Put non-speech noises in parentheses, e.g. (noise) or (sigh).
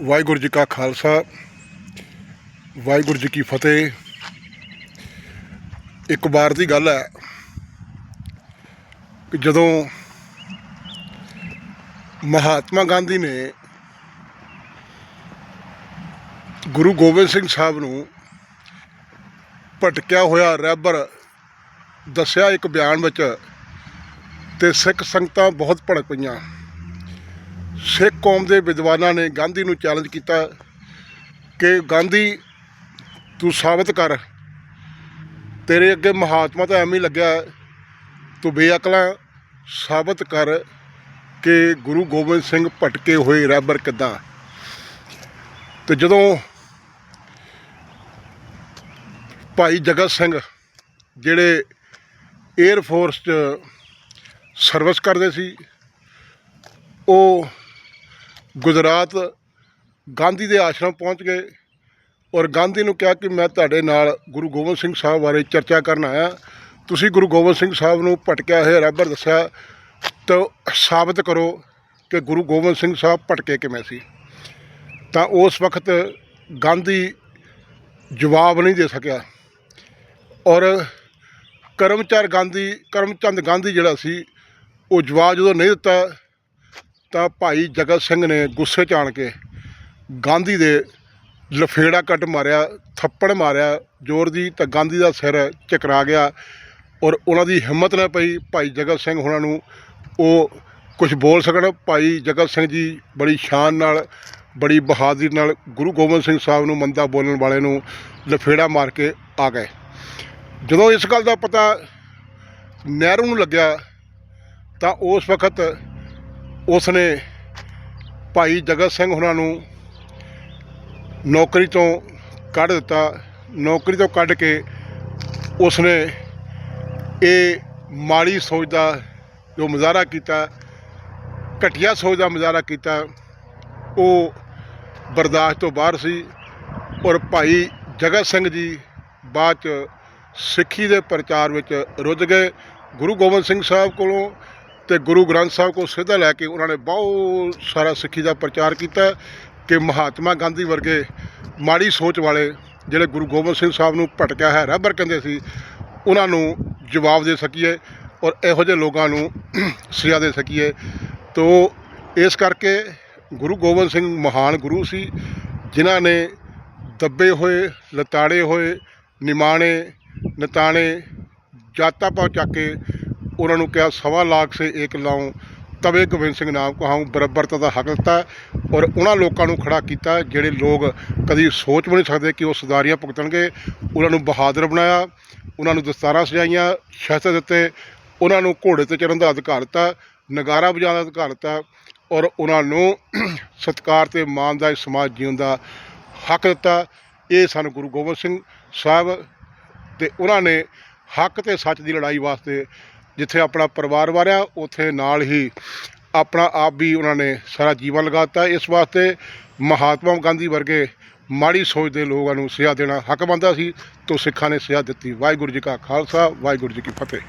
ਵਾਹਿਗੁਰੂ ਜੀ ਕਾ ਖਾਲਸਾ, ਵਾਹਿਗੁਰੂ ਜੀ ਕੀ ਫਤਿਹ। ਇੱਕ ਵਾਰ ਦੀ ਗੱਲ ਹੈ ਕਿ ਜਦੋਂ ਮਹਾਤਮਾ ਗਾਂਧੀ ਨੇ ਗੁਰੂ ਗੋਬਿੰਦ ਸਿੰਘ ਸਾਹਿਬ ਨੂੰ ਭਟਕਿਆ ਹੋਇਆ ਰਹਿਬਰ ਦੱਸਿਆ ਇੱਕ ਬਿਆਨ ਵਿੱਚ, ਤੇ ਸਿੱਖ ਸੰਗਤਾਂ ਬਹੁਤ ਭੜਕ ਪਈਆਂ। ਸਿੱਖ ਕੌਮ ਦੇ ਵਿਦਵਾਨਾਂ ਨੇ ਗਾਂਧੀ ਨੂੰ ਚੈਲੰਜ ਕੀਤਾ ਕਿ ਗਾਂਧੀ ਤੂੰ ਸਾਬਤ ਕਰ। ਤੇਰੇ ਅੱਗੇ ਮਹਾਤਮਾ ਤਾਂ ਐਵੇਂ ਹੀ ਲੱਗਿਆ, ਤੂੰ ਬੇਅਕਲਾ ਸਾਬਤ ਕਰ ਕਿ ਗੁਰੂ ਗੋਬਿੰਦ ਸਿੰਘ ਭਟਕੇ ਹੋਏ ਰਹਿਬਰ ਕਿੱਦਾਂ। ਤੇ ਜਦੋਂ ਭਾਈ ਜਗਤ ਸਿੰਘ ਜਿਹੜੇ 에ਅਰ ਫੋਰਸ 'ਚ ਸਰਵਿਸ ਕਰਦੇ ਸੀ, ਉਹ ਗੁਜਰਾਤ ਗਾਂਧੀ ਦੇ ਆਸ਼ਰਮ ਪਹੁੰਚ ਗਏ ਔਰ ਗਾਂਧੀ ਨੂੰ ਕਿਹਾ ਕਿ ਮੈਂ ਤੁਹਾਡੇ ਨਾਲ ਗੁਰੂ ਗੋਬਿੰਦ ਸਿੰਘ ਸਾਹਿਬ ਬਾਰੇ ਚਰਚਾ ਕਰਨ ਆਇਆ। ਤੁਸੀਂ ਗੁਰੂ ਗੋਬਿੰਦ ਸਿੰਘ ਸਾਹਿਬ ਨੂੰ ਭਟਕਿਆ ਹੋਇਆ ਰੱਬਰ ਦੱਸਿਆ, ਤਾਂ ਸਾਬਤ ਕਰੋ ਕਿ ਗੁਰੂ ਗੋਬਿੰਦ ਸਿੰਘ ਸਾਹਿਬ ਭਟਕੇ ਕਿਵੇਂ ਸੀ। ਤਾਂ ਉਸ ਵਕਤ ਗਾਂਧੀ ਜਵਾਬ ਨਹੀਂ ਦੇ ਸਕਿਆ ਔਰ ਕਰਮਚਾਰ ਗਾਂਧੀ, ਕਰਮਚੰਦ ਗਾਂਧੀ ਜਿਹੜਾ ਸੀ, ਉਹ ਜਵਾਬ ਜਦੋਂ ਨਹੀਂ ਦਿੱਤਾ ਤਾਂ ਭਾਈ ਜਗਤ ਸਿੰਘ ਨੇ ਗੁੱਸੇ 'ਚ ਆਣ ਕੇ ਗਾਂਧੀ ਦੇ ਲਫੇੜਾ ਕੱਟ ਮਾਰਿਆ, ਥੱਪੜ ਮਾਰਿਆ, ਜ਼ੋਰ ਦੀ ਤਾਂ ਗਾਂਧੀ ਦਾ ਸਿਰ ਚਕਰਾ ਗਿਆ ਔਰ ਉਹਨਾਂ ਦੀ ਹਿੰਮਤ ਨਾ ਪਈ ਭਾਈ ਜਗਤ ਸਿੰਘ ਉਹਨਾਂ ਨੂੰ। ਉਹ ਕੁਝ ਬੋਲ ਸਕਣ, ਭਾਈ ਜਗਤ ਸਿੰਘ ਜੀ ਬੜੀ ਸ਼ਾਨ ਨਾਲ, ਬੜੀ ਬਹਾਦਰੀ ਨਾਲ ਗੁਰੂ ਗੋਬਿੰਦ ਸਿੰਘ ਸਾਹਿਬ ਨੂੰ ਮੰਦਾ ਬੋਲਣ ਵਾਲੇ ਨੂੰ ਲਫੇੜਾ ਮਾਰ ਕੇ ਆ ਗਏ। ਜਦੋਂ ਇਸ ਗੱਲ ਦਾ ਪਤਾ ਨਹਿਰੂ ਨੂੰ ਲੱਗਿਆ ਤਾਂ ਉਸ ਵਕਤ ਉਸ ਨੇ ਭਾਈ ਜਗਤ ਸਿੰਘ ਹੁਣਾਂ ਨੂੰ ਨੌਕਰੀ ਤੋਂ ਕੱਢ ਦਿੱਤਾ। ਨੌਕਰੀ ਤੋਂ ਕੱਢ ਕੇ ਉਸ ਨੇ ਇਹ ਮਾੜੀ ਸੋਚ ਦਾ ਜੋ ਮੁਜ਼ਾਹਰਾ ਕੀਤਾ, ਘਟੀਆ ਸੋਚ ਦਾ ਮੁਜ਼ਾਹਰਾ ਕੀਤਾ, ਉਹ ਬਰਦਾਸ਼ਤ ਤੋਂ ਬਾਹਰ ਸੀ ਔਰ ਭਾਈ ਜਗਤ ਸਿੰਘ ਜੀ ਬਾਅਦ ਚ ਸਿੱਖੀ ਦੇ ਪ੍ਰਚਾਰ ਵਿੱਚ ਰੁੱਝ ਗਏ। ਗੁਰੂ ਗੋਬਿੰਦ ਸਿੰਘ ਸਾਹਿਬ ਕੋਲੋਂ ਤੇ ਗੁਰੂ ਗ੍ਰੰਥ ਸਾਹਿਬ ਕੋਲ ਸਿੱਧਾ ਲੈ ਕੇ ਉਹਨਾਂ ਨੇ ਬਹੁਤ ਸਾਰਾ ਸਿੱਖੀ ਦਾ ਪ੍ਰਚਾਰ ਕੀਤਾ ਕਿ ਮਹਾਤਮਾ ਗਾਂਧੀ ਵਰਗੇ ਮਾੜੀ ਸੋਚ ਵਾਲੇ ਜਿਹੜੇ ਗੁਰੂ ਗੋਬਿੰਦ ਸਿੰਘ ਸਾਹਿਬ ਨੂੰ ਭਟਕਿਆ ਹੈ ਰੱਬਰ ਕਹਿੰਦੇ ਸੀ, ਉਹਨਾਂ ਨੂੰ ਜਵਾਬ ਦੇ ਸਕੀਏ ਔਰ ਇਹੋ ਜਿਹੇ ਲੋਕਾਂ ਨੂੰ (clears throat) ਸਜ਼ਾ ਦੇ ਸਕੀਏ। ਤੋ ਇਸ ਕਰਕੇ ਗੁਰੂ ਗੋਬਿੰਦ ਸਿੰਘ ਮਹਾਨ ਗੁਰੂ ਸੀ, ਜਿਨ੍ਹਾਂ ਨੇ ਦੱਬੇ ਹੋਏ, ਲਤਾੜੇ ਹੋਏ, ਨਿਮਾਣੇ, ਨਤਾਣੇ ਜਾਤਾ ਪਹੁੰਚਾ ਕੇ ਉਹਨਾਂ ਨੂੰ ਕਿਹਾ ਸਵਾ ਲਾਖ ਸੇ ਏਕ ਲਾਉ। ਤਵੇ ਗੋਬਿੰਦ ਸਿੰਘ ਨਾਮ ਕਹਾਉ ਬਰਾਬਰਤਾ ਦਾ ਹੱਕ ਦਿੱਤਾ ਔਰ ਉਹਨਾਂ ਲੋਕਾਂ ਨੂੰ ਖੜਾ ਕੀਤਾ ਜਿਹੜੇ ਲੋਕ ਕਦੀ ਸੋਚ ਵੀ ਨਹੀਂ ਸਕਦੇ ਕਿ ਉਹ ਸਦਾਰੀਆਂ ਭੁਗਤਣਗੇ। ਉਹਨਾਂ ਨੂੰ ਬਹਾਦਰ ਬਣਾਇਆ, ਉਹਨਾਂ ਨੂੰ ਦਸਤਾਰਾਂ ਸਜਾਈਆਂ, ਸ਼ਸਤਰ ਦਿੱਤੇ, ਉਹਨਾਂ ਨੂੰ ਘੋੜੇ ਤੇ ਚੜ੍ਹਨ ਦਾ ਅਧਿਕਾਰ ਦਿੱਤਾ, ਨਗਾਰਾ ਵਜਾਉਣ ਦਾ ਅਧਿਕਾਰ ਦਿੱਤਾ ਔਰ ਉਹਨਾਂ ਨੂੰ (clears throat) ਸਤਿਕਾਰ ਤੇ ਮਾਣ ਦਾ ਸਮਾਜ ਜੀਉਣ ਦਾ ਹੱਕ ਦਿੱਤਾ। ਇਹ ਸਾਨੂੰ ਗੁਰੂ ਗੋਬਿੰਦ ਸਿੰਘ ਸਾਹਿਬ ਤੇ ਉਹਨਾਂ ਨੇ ਹੱਕ ਤੇ ਸੱਚ ਦੀ ਲੜਾਈ ਵਾਸਤੇ ਜਿੱਥੇ ਆਪਣਾ ਪਰਿਵਾਰ ਵਾਰਿਆ, ਉੱਥੇ ਨਾਲ ਹੀ ਆਪਣਾ ਆਪ ਵੀ ਉਹਨਾਂ ਨੇ ਸਾਰਾ ਜੀਵਨ ਲਗਾ ਦਿੱਤਾ। ਇਸ ਵਾਸਤੇ ਮਹਾਤਮਾ ਗਾਂਧੀ ਵਰਗੇ ਮਾੜੀ ਸੋਚ ਦੇ ਲੋਕਾਂ ਨੂੰ ਸਜ਼ਾ ਦੇਣਾ ਹੱਕ ਬਣਦਾ ਸੀ। ਤੋਂ ਸਿੱਖਾਂ ਨੇ ਸਜ਼ਾ ਦਿੱਤੀ। ਵਾਹਿਗੁਰੂ ਜੀ ਕਾ ਖਾਲਸਾ, ਵਾਹਿਗੁਰੂ ਜੀ ਕੀ ਫਤਿਹ।